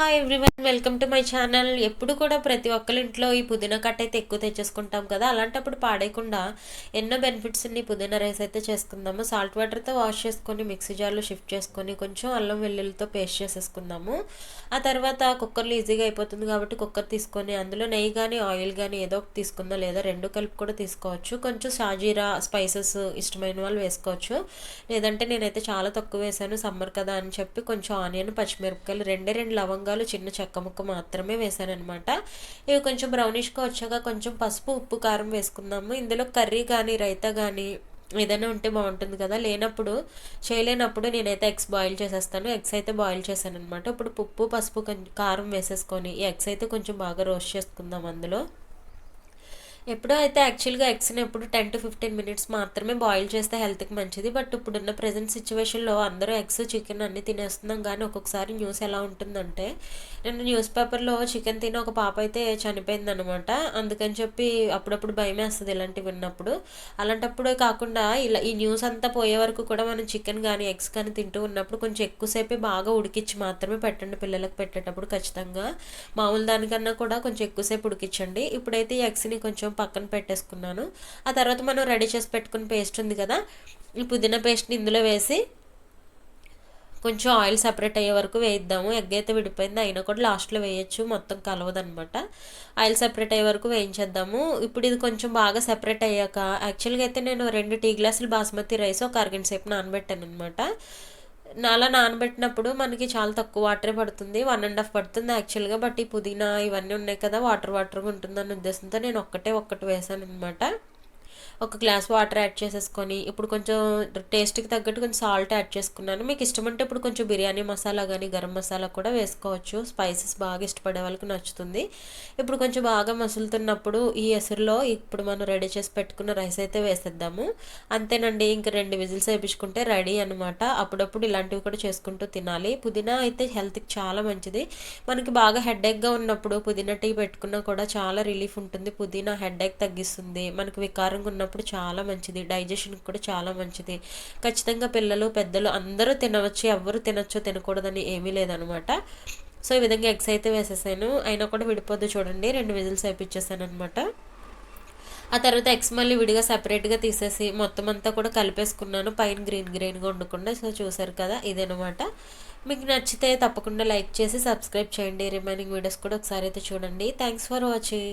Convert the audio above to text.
Hi everyone welcome to my channel. ఎప్పుడు కూడా ప్రతి ఒక్కరి ఇంట్లో ఈ పుదీనా కట్ అయితే ఎక్కువ తెచ్చేసుకుంటాం కదా. అలాంటప్పుడు పాడేయకుండా ఎన్నో బెనిఫిట్స్ ఉన్నాయి పుదీనా రైస్ అయితే చేసుకుందాము. సాల్ట్ వాటర్తో వాష్ చేసుకొని మిక్సీ జార్లో షిఫ్ట్ చేసుకొని కొంచెం అల్లం వెల్లుల్లితో పేస్ట్ చేసేసుకుందాము. ఆ తర్వాత కుక్కర్లో ఈజీగా అయిపోతుంది కాబట్టి కుక్కర్ తీసుకొని అందులో నెయ్యి కానీ ఆయిల్ కానీ ఏదో ఒకటి తీసుకుందాం లేదా రెండు కలిపి కూడా తీసుకోవచ్చు. కొంచెం షాజీరా స్పైసెస్ ఇష్టమైన వాళ్ళు వేసుకోవచ్చు. లేదంటే నేనైతే చాలా తక్కువ వేసాను సమ్మర్ కదా అని చెప్పి కొంచెం ఆనియన్ పచ్చిమిరపకాయలు రెండే రెండు లవంగా లవంగాలు చిన్న చెక్క ముక్క మాత్రమే వేసాను అనమాట ఇవి కొంచెం బ్రౌనిష్గా వచ్చాక కొంచెం పసుపు ఉప్పు కారం వేసుకుందాము. ఇందులో కర్రీ కానీ రైతా కానీ ఏదైనా ఉంటే బాగుంటుంది కదా. లేనప్పుడు చేయలేనప్పుడు నేనైతే ఎగ్స్ బాయిల్ చేసేస్తాను. ఎగ్స్ అయితే బాయిల్ చేశాను అనమాట ఇప్పుడు ఉప్పు పసుపు కారం వేసేసుకొని ఈ ఎగ్స్ అయితే కొంచెం బాగా రోస్ట్ చేసుకుందాం అందులో. ఎప్పుడో అయితే యాక్చువల్గా ఎగ్స్ని ఎప్పుడు టెన్ టు ఫిఫ్టీన్ మినిట్స్ మాత్రమే బాయిల్ చేస్తే హెల్త్కి మంచిది. బట్ ఇప్పుడున్న ప్రజెంట్ సిచ్యువేషన్లో అందరూ ఎగ్స్ చికెన్ అన్ని తినేస్తున్నాం. కానీ ఒక్కొక్కసారి న్యూస్ ఎలా ఉంటుందంటే నేను న్యూస్ పేపర్లో చికెన్ తిని ఒక పాప అయితే చనిపోయింది అనమాట అందుకని చెప్పి అప్పుడప్పుడు భయం వేస్తుంది ఇలాంటివి విన్నప్పుడు. అలాంటప్పుడు కాకుండా ఇలా ఈ న్యూస్ అంతా పోయే వరకు కూడా మనం చికెన్ కానీ ఎగ్స్ కానీ తింటూ ఉన్నప్పుడు కొంచెం ఎక్కువసేపే బాగా ఉడికించి మాత్రమే పెట్టండి పిల్లలకు పెట్టేటప్పుడు ఖచ్చితంగా. మామూలు దానికన్నా కూడా కొంచెం ఎక్కువసేపు ఉడికించండి. ఇప్పుడైతే ఈ ఎగ్స్ని కొంచెం పక్కన పెట్టేసుకున్నాను. ఆ తర్వాత మనం రెడీ చేసి పెట్టుకున్న పేస్ట్ ఉంది కదా ఈ పుదీనా పేస్ట్ని ఇందులో వేసి కొంచెం ఆయిల్ సపరేట్ అయ్యే వరకు వేయిద్దాము. ఎగ్ అయితే విడిపోయింది అయినా కూడా లాస్ట్లో వేయచ్చు మొత్తం కలవదనమాట. ఆయిల్ సపరేట్ అయ్యే వరకు వేయించేద్దాము. ఇప్పుడు ఇది కొంచెం బాగా సపరేట్ అయ్యాక యాక్చువల్గా అయితే నేను రెండు టీ గ్లాసులు బాస్మతి రైస్ ఒక అరగంట సేపు నానబెట్టాను అనమాట అలా నానబెట్టినప్పుడు మనకి చాలా తక్కువ వాటరే పడుతుంది. వన్ అండ్ హాఫ్ పడుతుంది యాక్చువల్గా. బట్ ఈ పుదీనా ఇవన్నీ ఉన్నాయి కదా వాటర్ వాటర్గా ఉంటుందన్న ఉద్దేశంతో నేను ఒక్కటే ఒక్కటి వేసాను అనమాట ఒక గ్లాస్ వాటర్ యాడ్ చేసేసుకొని ఇప్పుడు కొంచెం టేస్ట్కి తగ్గట్టు కొంచెం సాల్ట్ యాడ్ చేసుకున్నాను. మీకు ఇష్టమంటే ఇప్పుడు కొంచెం బిర్యానీ మసాలా కానీ గరం మసాలా కూడా వేసుకోవచ్చు. స్పైసెస్ బాగా ఇష్టపడే వాళ్ళకి నచ్చుతుంది. ఇప్పుడు కొంచెం బాగా మసులుతున్నప్పుడు ఈ ఎసురులో ఇప్పుడు మనం రెడీ చేసి పెట్టుకున్న రైస్ అయితే వేసేద్దాము. అంతేనండి ఇంక రెండు విజిల్స్ వేయించుకుంటే రెడీ అనమాట అప్పుడప్పుడు ఇలాంటివి కూడా చేసుకుంటూ తినాలి. పుదీనా అయితే హెల్త్కి చాలా మంచిది. మనకి బాగా హెడేక్గా ఉన్నప్పుడు పుదీనా టీ పెట్టుకున్నా కూడా చాలా రిలీఫ్ ఉంటుంది. పుదీనా హెడేక్ తగ్గిస్తుంది. మనకి వికారంగా ఉన్నప్పుడు తిన్నప్పుడు చాలా మంచిది. డైజెషన్కి కూడా చాలా మంచిది. ఖచ్చితంగా పిల్లలు పెద్దలు అందరూ తినవచ్చు. ఎవరు తినచ్చో తినకూడదని ఏమీ లేదనమాట. సో ఈ విధంగా ఎగ్స్ అయితే వేసేసాను. అయినా కూడా విడిపోద్దు చూడండి. రెండు విజిల్స్ అయిపించేసాను అనమాట ఆ తర్వాత ఎగ్స్ మళ్ళీ విడిగా సపరేట్గా తీసేసి మొత్తం అంతా కూడా కలిపేసుకున్నాను. పైన గ్రీన్ గ్రీన్గా ఉండకుండా. సో చూసారు కదా ఇదనమాట. మీకు నచ్చితే తప్పకుండా లైక్ చేసి సబ్స్క్రైబ్ చేయండి. రిమైనింగ్ వీడియోస్ కూడా ఒకసారి అయితే చూడండి. Thanks for watching